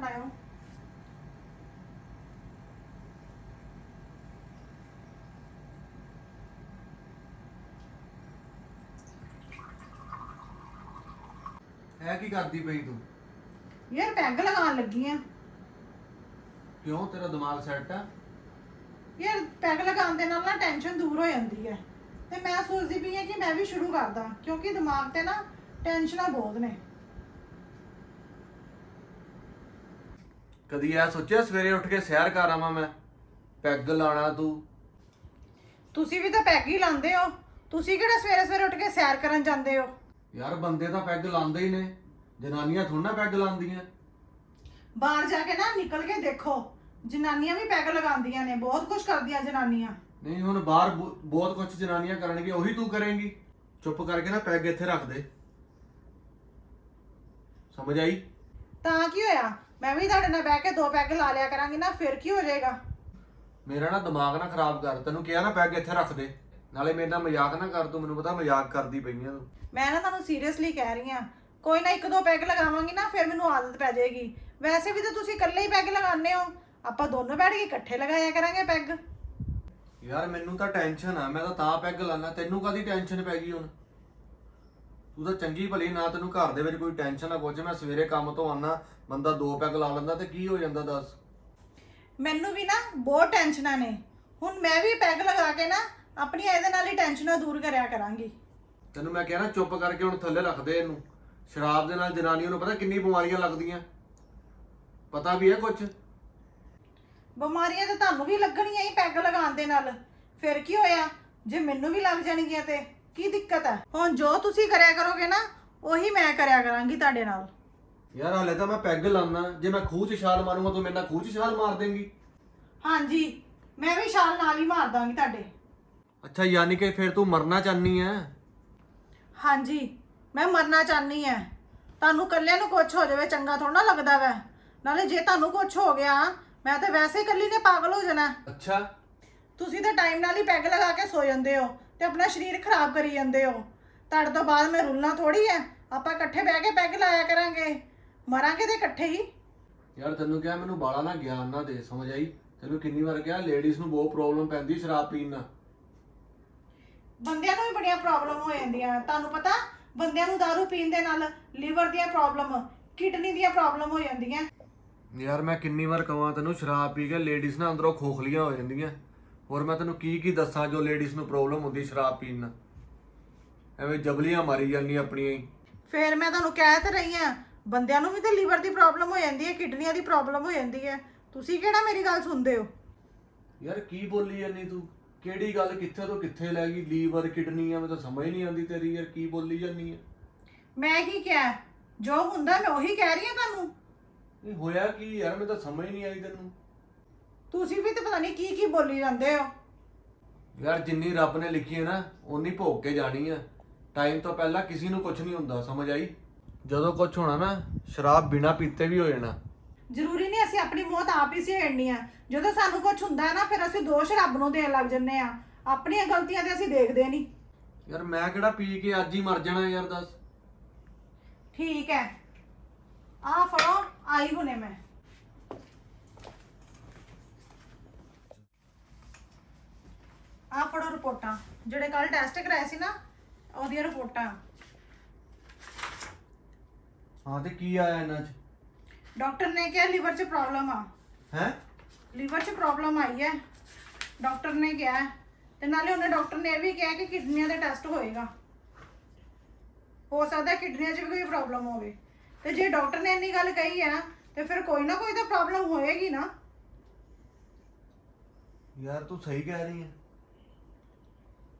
ਫੜਾਇਓ ਇਹ ਕੀ ਕਰਦੀ ਪਈ ਤੂੰ? ਯਾਰ ਪੈਗ ਲਗਾਉਣ ਲੱਗੀ ਆ। ਕਿਉਂ ਤੇਰਾ ਦਿਮਾਗ ਸੈੱਟ ਆ? ਯਾਰ ਪੈਗ ਲਗਾਉਣ ਦੇ ਨਾਲ ਨਾ ਟੈਨਸ਼ਨ ਦੂਰ ਹੋ ਜਾਂਦੀ ਹੈ। ਤੇ ਮੈਂ ਸੋਚਦੀ ਪਈ ਆ ਕਿ ਮੈਂ ਵੀ ਸ਼ੁਰੂ ਕਰਦਾ ਕਿਉਂਕਿ ਦਿਮਾਗ ਤੇ ਨਾ ਟੈਨਸ਼ਨਾਂ ਬਹੁਤ ਨੇ। ਕਦੀ ਐ ਸੋਚਿਆ ਸਵੇਰੇ ਉੱਠ ਕੇ ਸੈਰ ਕਰ ਆਵਾਂ ਮੈਂ? ਪੈਗ ਲਾਣਾ ਤੂੰ। ਤੁਸੀਂ ਵੀ ਤਾਂ ਪੈਗ ਹੀ ਲਾਉਂਦੇ ਹੋ। ਤੁਸੀਂ ਕਿਹੜਾ ਸਵੇਰੇ ਸਵੇਰੇ ਉੱਠ ਕੇ ਸੈਰ ਕਰਨ ਜਾਂਦੇ ਹੋ? ਯਾਰ ਬੰਦੇ ਤਾਂ ਪੈਗ ਲਾਉਂਦੇ ਹੀ ਨੇ। ਜਨਾਨੀਆਂ ਥੋੜਾ ਨਾ ਪੈਗ ਲਾਉਂਦੀਆਂ ਬਾਹਰ ਜਾ ਕੇ ਨਾ ਨਿਕਲ ਕੇ ਦੇਖੋ। ਜਨਾਨੀਆਂ ਵੀ ਪੈਗ ਲਗਾਉਂਦੀਆਂ ਨੇ ਬਹੁਤ ਕੁਝ ਕਰਦੀਆਂ ਜਨਾਨੀਆਂ। ਨਹੀਂ ਹੁਣ ਬਾਹਰ ਬਹੁ- ਬਹੁਤ ਕੁਝ ਜਨਾਨੀਆਂ ਕਰਨਗੇ ਉਹੀ ਤੂੰ ਕਰੇਂਗੀ। ਚੁੱਪ ਕਰਕੇ ਨਾ ਪੈਗ ਇੱਥੇ ਰੱਖ ਦੇ। ਸਮਝ ਆਈ? ਤਾਂ ਕੀ ਹੋਇਆ? ਮੈਂ ਵੀ ਤੁਹਾਡੇ ਨਾਲ ਬਹਿ ਕੇ ਦੋ ਪੈਗ ਲਾ ਲਿਆ ਕਰਾਂਗੀ ਨਾ ਫਿਰ ਕੀ ਹੋ ਜਾਏਗਾ? ਮੇਰਾ ਨਾ ਦਿਮਾਗ ਨਾ ਖਰਾਬ ਕਰ ਤੈਨੂੰ ਕਿਹਾ ਨਾ ਪੈਗ ਇੱਥੇ ਰੱਖ ਦੇ। ਨਾਲੇ ਮੇਰੇ ਨਾਲ ਮਜ਼ਾਕ ਨਾ ਕਰ ਤੂੰ ਮੈਨੂੰ ਪਤਾ ਮਜ਼ਾਕ ਕਰਦੀ ਪਈ ਆ ਤੂੰ। ਮੈਂ ਨਾ ਤੁਹਾਨੂੰ ਸੀਰੀਅਸਲੀ ਕਹਿ ਰਹੀ ਹਾਂ ਕੋਈ ਨਾ ਇੱਕ ਦੋ ਪੈਗ ਲਗਾਵਾਂਗੀ ਨਾ ਫਿਰ ਮੈਨੂੰ ਆਦਤ ਪੈ ਜਾਏਗੀ। ਵੈਸੇ ਵੀ ਤਾਂ ਤੁਸੀਂ ਇਕੱਲੇ ਹੀ ਪੈਗ ਲਗਾਉਂਦੇ ਹੋ। ਆਪਾਂ ਦੋਨੋਂ ਬੈਠ ਕੇ ਇਕੱਠੇ ਲਗਾਇਆ ਕਰਾਂਗੇ ਪੈਗ। ਯਾਰ ਮੈਨੂੰ ਤਾਂ ਟੈਨਸ਼ਨ ਆ ਮੈਂ ਤਾਂ ਤਾਂ ਪੈਗ ਲਾਣਾ ਤੈਨੂੰ ਕਾਦੀ ਟੈਨਸ਼ਨ ਪੈ ਗਈ ਹੁਣ? ਤੂੰ ਤਾਂ ਚੰਗੀ ਭਲੀ ਨਾ ਤੈਨੂੰ ਘਰ ਦੇ ਵਿੱਚ ਕੋਈ ਟੈਨਸ਼ਨ ਨਾ ਪੁੱਛ ਮੈਂ ਸਵੇਰੇ ਕੰਮ ਤੋਂ ਆਣਾ ਬੰਦਾ ਦੋ ਪੈਗ ਲਾ ਲੈਂਦਾ ਤੇ ਕੀ ਹੋ ਜਾਂਦਾ ਦੱਸ? ਮੈਨੂੰ ਵੀ ਨਾ ਬਹੁਤ ਟੈਨਸ਼ਨਾਂ ਨੇ। ਹੁਣ ਮੈਂ ਵੀ ਪੈਗ ਲਗਾ ਕੇ ਨਾ ਆਪਣੀ ਇਹਦੇ ਨਾਲ ਹੀ ਟੈਨਸ਼ਨਾਂ ਦੂਰ ਕਰਿਆ ਕਰਾਂਗੀ। ਤੈਨੂੰ ਮੈਂ ਕਿਹਾ ਨਾ ਚੁੱਪ ਕਰਕੇ ਹੁਣ ਥੱਲੇ ਰੱਖ ਦੇ ਇਹਨੂੰ। ਸ਼ਰਾਬ ਦੇ ਨਾਲ ਜਨਾਨੀਆਂ ਨੂੰ ਪਤਾ ਕਿੰਨੀ ਬਿਮਾਰੀਆਂ ਲੱਗਦੀਆਂ। ਪਤਾ ਵੀ ਹੈ ਕੁਝ ਬਿਮਾਰੀਆਂ ਤਾਂ ਤੁਹਾਨੂੰ ਵੀ ਲੱਗਣੀਆਂ ਹੀ ਪੈਗ ਲਗਾਉਣ ਦੇ ਨਾਲ। ਫਿਰ ਕੀ ਹੋਇਆ? ਜੇ ਮੈਨੂੰ ਵੀ ਲੱਗ ਜਾਣਗੀਆਂ ਤੇ ਕੀ ਦਿੱਕਤ ਹੈ? ਹੁਣ ਜੋ ਤੁਸੀਂ ਕਰਿਆ ਕਰੋਗੇ ਨਾ ਉਹੀ ਮੈਂ ਕਰਿਆ ਕਰਾਂਗੀ ਤੁਹਾਡੇ ਨਾਲ। ਯਾਰ ਹਾਲੇ ਤਾਂ ਮੈਂ ਪੈਗ ਲਾਣਾ ਜੇ ਮੈਂ ਖੂਹ 'ਚ ਛਾਲ ਮਾਰੂੰਗਾ ਤੂੰ ਮੇਰੇ ਨਾਲ ਖੂਹ 'ਚ ਛਾਲ ਮਾਰ ਦੇਂਗੀ। ਹਾਂਜੀ ਮੈਂ ਵੀ ਛਾਲ ਨਾਲ ਹੀ ਮਾਰ ਦਾਂਗੀ ਤੁਹਾਡੇ। ਅੱਛਾ ਯਾਨੀ ਕਿ ਫਿਰ ਤੂੰ ਮਰਨਾ ਚਾਹਨੀ ਹੈ ਹਾਂਜੀ ਮੈਂ ਮਰਨਾ ਚਾਹਨੀ ਐ। ਤੁਹਾਨੂੰ ਇਕੱਲਿਆਂ ਨੂੰ ਕੁਝ ਹੋ ਜਾਵੇ ਚੰਗਾ ਥੋੜਾ ਲੱਗਦਾ ਵੈ। ਨਾਲੇ ਜੇ ਤੁਹਾਨੂੰ ਕੁਝ ਹੋ ਗਿਆ ਮੈਂ ਤਾਂ ਵੈਸੇ ਹੀ ਇਕੱਲੀ ਨੇ ਪਾਗਲ ਹੋ ਜਾਣਾ। ਅੱਛਾ। ਤੁਸੀਂ ਤਾਂ ਟਾਈਮ ਨਾਲ ਹੀ ਪੈਗ ਲਗਾ ਕੇ ਸੋ ਜਾਂਦੇ ਹੋ ਤੇ ਆਪਣਾ ਸਰੀਰ ਖਰਾਬ ਕਰੀ ਜਾਂਦੇ ਹੋ। ਤੁਹਾਡੇ ਤੋਂ ਬਾਅਦ ਮੈਂ ਰੁਲਣਾ ਥੋੜੀ ਐ। ਆਪਾਂ ਇਕੱਠੇ ਬਹਿ ਕੇ ਪੈਗ ਲਾਇਆ ਕਰਾਂਗੇ। ਮਰਾਂਗੇ ਤੇ ਇਕੱਠੇ ਹੀ। ਯਾਰ ਤੈਨੂੰ ਕਿਹਾ ਮੈਨੂੰ ਬਾਲਾ ਨਾ ਗਿਆਨ ਨਾ ਦੇ ਸਮਝ ਆਈ? ਤੈਨੂੰ ਕਿੰਨੀ ਵਾਰ ਕਿਹਾ ਲੇਡੀਜ਼ ਨੂੰ ਬਹੁਤ ਪ੍ਰੋਬਲਮ ਪੈਂਦੀ ਸ਼ਰਾਬ ਪੀਣ ਨਾਲ। ਬੰਦਿਆਂ ਨੂੰ ਵੀ ਬੜੀਆਂ ਪ੍ਰੋਬਲਮ ਹੋ ਜਾਂਦੀਆਂ। ਤੁਹਾਨੂੰ ਪਤਾ ਬੰਦਿਆਂ ਨੂੰ दारू ਪੀਣ ਦੇ ਨਾਲ ਲੀਵਰ ਦੀਆਂ ਪ੍ਰੋਬਲਮ ਕਿਡਨੀ ਦੀਆਂ ਪ੍ਰੋਬਲਮ ਹੋ ਜਾਂਦੀਆਂ। ਯਾਰ ਮੈਂ ਕਿੰਨੀ ਵਾਰ ਕਹਾਂ ਤੈਨੂੰ ਸ਼ਰਾਬ ਪੀ ਕੇ ਲੇਡੀਜ਼ ਨਾ ਅੰਦਰੋਂ ਖੋਖਲੀਆਂ ਹੋ ਜਾਂਦੀਆਂ। ਹੋਰ ਮੈਂ ਤੈਨੂੰ ਕੀ ਕੀ ਦੱਸਾਂ ਜੋ ਲੇਡੀਜ਼ ਨੂੰ ਪ੍ਰੋਬਲਮ ਹੁੰਦੀ ਸ਼ਰਾਬ ਪੀਣ ਨਾਲ? ਐਵੇਂ ਜਬਲੀਆਂ ਮਾਰੀ ਜਾਂਦੀ ਆਪਣੀਆਂ ਹੀ। ਫੇਰ ਮੈਂ ਤੁਹਾਨੂੰ ਕਹਿ ਤੇ ਰਹੀ ਆ ਬੰਦਿਆਂ ਨੂੰ ਵੀ ਤਾਂ ਲੀਵਰ ਦੀ ਪ੍ਰੋਬਲਮ ਹੋ ਜਾਂਦੀ ਹੈ ਕਿਡਨੀਆਂ ਦੀ ਪ੍ਰੋਬਲਮ ਹੋ ਜਾਂਦੀ ਹੈ। ਤੁਸੀਂ ਕਿਹੜਾ ਮੇਰੀ ਗੱਲ ਸੁਣਦੇ ਹੋ? ਯਾਰ ਕੀ ਬੋਲੀ ਜਾਂਦੀ ਤੂੰ? ਕਿਹੜੀ ਗੱਲ ਕਿੱਥੇ ਤੋਂ ਕਿੱਥੇ ਲੈ ਗਈ? ਲੀਵਰ ਕਿਡਨੀ ਆ ਮੈਨੂੰ ਤਾਂ ਸਮਝ ਨਹੀਂ ਆਉਂਦੀ ਤੇਰੀ ਯਾਰ ਕੀ ਬੋਲੀ ਜਾਂਦੀ ਹੈ ਮੈਂ ਕੀ ਕਿਹਾ? ਜੋ ਹੁੰਦਾ ਮੈਂ ਉਹੀ ਕਹਿ ਰਹੀ ਹਾਂ ਤੁਹਾਨੂੰ। ਇਹ ਹੋਇਆ ਕੀ ਯਾਰ? ਮੈਨੂੰ ਤਾਂ ਸਮਝ ਨਹੀਂ ਆਈ ਤੈਨੂੰ। ਤੁਸੀਂ ਵੀ ਤਾਂ ਪਤਾ ਨਹੀਂ ਕੀ ਕੀ ਬੋਲੀ ਜਾਂਦੇ ਹੋ। ਯਾਰ ਜਿੰਨੀ ਰੱਬ ਨੇ ਲਿਖੀ ਹੈ ਨਾ ਉਨੀ ਭੋਗ ਕੇ ਜਾਣੀ ਆ। ਟਾਈਮ ਤੋਂ ਪਹਿਲਾਂ ਕਿਸੇ ਨੂੰ ਕੁਝ ਨਹੀਂ ਹੁੰਦਾ ਸਮਝ ਆਈ? ਜਦੋਂ ਕੁਝ ਹੋਣਾ ਨਾ ਸ਼ਰਾਬ ਬਿਨਾ ਪੀਤੇ ਵੀ ਹੋ ਜਾਣਾ। ਜ਼ਰੂਰੀ ਨਹੀਂ ਅਸੀਂ ਆਪਣੀ ਮੌਤ ਆਪ ਹੀ ਸਹਿੜਨੀ ਆ। ਜਦੋਂ ਸਾਨੂੰ ਕੁਝ ਹੁੰਦਾ ਹੈ ਨਾ ਫਿਰ ਅਸੀਂ ਦੋਸ਼ ਰੱਬ ਨੂੰ ਦੇਣ ਲੱਗ ਜੰਨੇ ਆ। ਆਪਣੀਆਂ ਗਲਤੀਆਂ ਤੇ ਅਸੀਂ ਦੇਖਦੇ ਨਹੀਂ। ਯਾਰ ਮੈਂ ਕਿਹੜਾ ਪੀ ਕੇ ਅੱਜ ਹੀ ਮਰ ਜਾਣਾ ਯਾਰ ਦੱਸ। ਠੀਕ ਹੈ। ਆ ਫੜੋ ਆਈ ਹੁਣੇ ਮੈਂ। ਆ ਫੜੋ ਰਿਪੋਰਟਾਂ। ਜਿਹੜੇ ਕੱਲ ਟੈਸਟ ਕਰਾਏ ਸੀ ਨਾ ਉਹਦੀਆਂ ਰਿਪੋਰਟਾਂ। ਹਾਂ ਤੇ ਕੀ ਆਇਆ ਇਹਨਾਂ 'ਚ? ਡਾਕਟਰ ਨੇ ਕਿਹਾ ਲੀਵਰ 'ਚ ਪ੍ਰੋਬਲਮ ਆ। ਹੈ? ਲੀਵਰ 'ਚ ਪ੍ਰੋਬਲਮ ਆਈ ਹੈ ਡਾਕਟਰ ਨੇ ਕਿਹਾ ਹੈ। ਤੇ ਨਾਲੇ ਉਹਨੇ ਡਾਕਟਰ ਨੇ ਇਹ ਵੀ ਕਿਹਾ ਕਿ ਕਿਡਨੀਆਂ ਦਾ ਟੈਸਟ ਹੋਏਗਾ। ਹੋ ਸਕਦਾ ਕਿਡਨੀਆਂ 'ਚ ਵੀ ਕੋਈ ਪ੍ਰੋਬਲਮ ਹੋਵੇ। ਤੇ ਜੇ ਡਾਕਟਰ ਨੇ ਇੰਨੀ ਗੱਲ ਕਹੀ ਹੈ ਤੇ ਫਿਰ ਕੋਈ ਨਾ ਕੋਈ ਤਾਂ ਪ੍ਰੋਬਲਮ ਹੋਏਗੀ ਨਾ। ਯਾਰ ਤੂੰ ਸਹੀ ਕਹਿ ਰਹੀ ਹੈ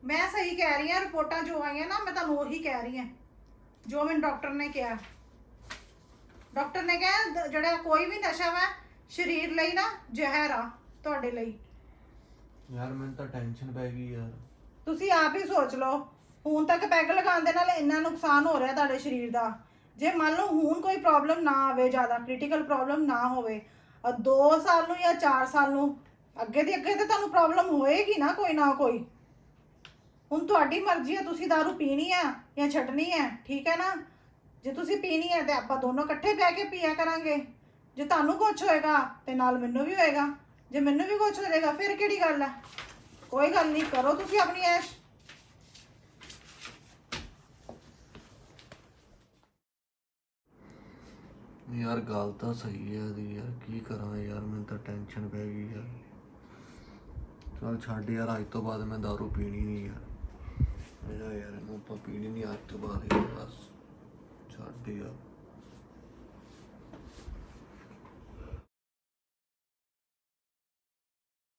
ਮੈਂ ਸਹੀ ਕਹਿ ਰਹੀ ਹਾਂ ਰਿਪੋਰਟਾਂ ਜੋ ਆਈਆਂ ਨਾ ਮੈਂ ਤੁਹਾਨੂੰ ਉਹੀ ਕਹਿ ਰਹੀ ਹਾਂ ਜੋ ਮੈਨੂੰ ਡਾਕਟਰ ਨੇ ਕਿਹਾ। ਡਾਕਟਰ ਨੇ ਕਿਹਾ ਦ- ਜਿਹੜਾ ਕੋਈ ਵੀ ਨਸ਼ਾ ਵਾ ਸਰੀਰ ਲਈ ਨਾ ਜ਼ਹਿਰ ਆ ਤੁਹਾਡੇ ਲਈ। ਯਾਰ ਮੈਨੂੰ ਤਾਂ ਟੈਨਸ਼ਨ ਪੈ ਗਈ ਯਾਰ। ਤੁਸੀਂ ਆਪ ਹੀ ਸੋਚ ਲਓ ਹੁਣ ਤੱਕ ਪੈਗ ਲਗਾਉਣ ਦੇ ਨਾਲ ਇੰਨਾ ਨੁਕਸਾਨ ਹੋ ਰਿਹਾ ਤੁਹਾਡੇ ਸਰੀਰ ਦਾ। ਜੇ ਮੰਨ ਲਓ ਹੁਣ ਕੋਈ ਪ੍ਰੋਬਲਮ ਨਾ ਆਵੇ ਜ਼ਿਆਦਾ ਕ੍ਰਿਟੀਕਲ ਪ੍ਰੋਬਲਮ ਨਾ ਹੋਵੇ 2 ਸਾਲ ਨੂੰ ਜਾਂ 4 ਸਾਲ ਨੂੰ ਅੱਗੇ ਦੀ ਅੱਗੇ ਤੇ ਤੁਹਾਨੂੰ ਪ੍ਰੋਬਲਮ ਹੋਏਗੀ ਨਾ ਕੋਈ ਨਾ ਕੋਈ। ਹੁਣ ਤੁਹਾਡੀ ਮਰਜ਼ੀ ਹੈ ਤੁਸੀਂ दारू ਪੀਣੀ ਆ ਜਾਂ ਛੱਡਣੀ ਹੈ ਠੀਕ ਹੈ ਨਾ? ਜੇ ਤੁਸੀਂ ਪੀਣੀ ਹੈ ਤੇ ਆਪਾਂ ਦੋਨੋਂ ਇਕੱਠੇ ਬਹਿ ਕੇ ਪੀਆ ਕਰਾਂਗੇ। ਜੇ ਤੁਹਾਨੂੰ ਕੁਝ ਹੋਏਗਾ ਤੇ ਨਾਲ ਮੈਨੂੰ ਵੀ ਹੋਏਗਾ। ਜੇ ਮੈਨੂੰ ਵੀ ਕੁਝ ਹੋ ਜਾਏਗਾ, ਫਿਰ ਕਿਹੜੀ ਗੱਲ ਹੈ? ਕੋਈ ਗੱਲ ਨਹੀਂ, ਕਰੋ ਤੁਸੀਂ ਆਪਣੀ ਐਸ਼। ਯਾਰ, ਗੱਲ ਤਾਂ ਸਹੀ ਹੈ ਇਹਦੀ ਯਾਰ। ਕੀ ਕਰਾਂ ਯਾਰ? ਮੈਨੂੰ ਤਾਂ ਟੈਨਸ਼ਨ ਪੈ ਗਈ ਯਾਰ। ਚਲ ਛੱਡ ਯਾਰ, ਅੱਜ ਤੋਂ ਬਾਅਦ ਮੈਂ ਦਾਰੂ ਪੀਣੀ ਨਹੀਂ ਯਾਰ। ਮੇਰਾ ਯਾਰ, ਇਹਨੂੰ ਪੀਣੀ ਨਹੀਂ ਅੱਜ ਤੋਂ ਬਾਅਦ ਯਾਰ, ਬਸ। ਛੱਡ ਯਾਰ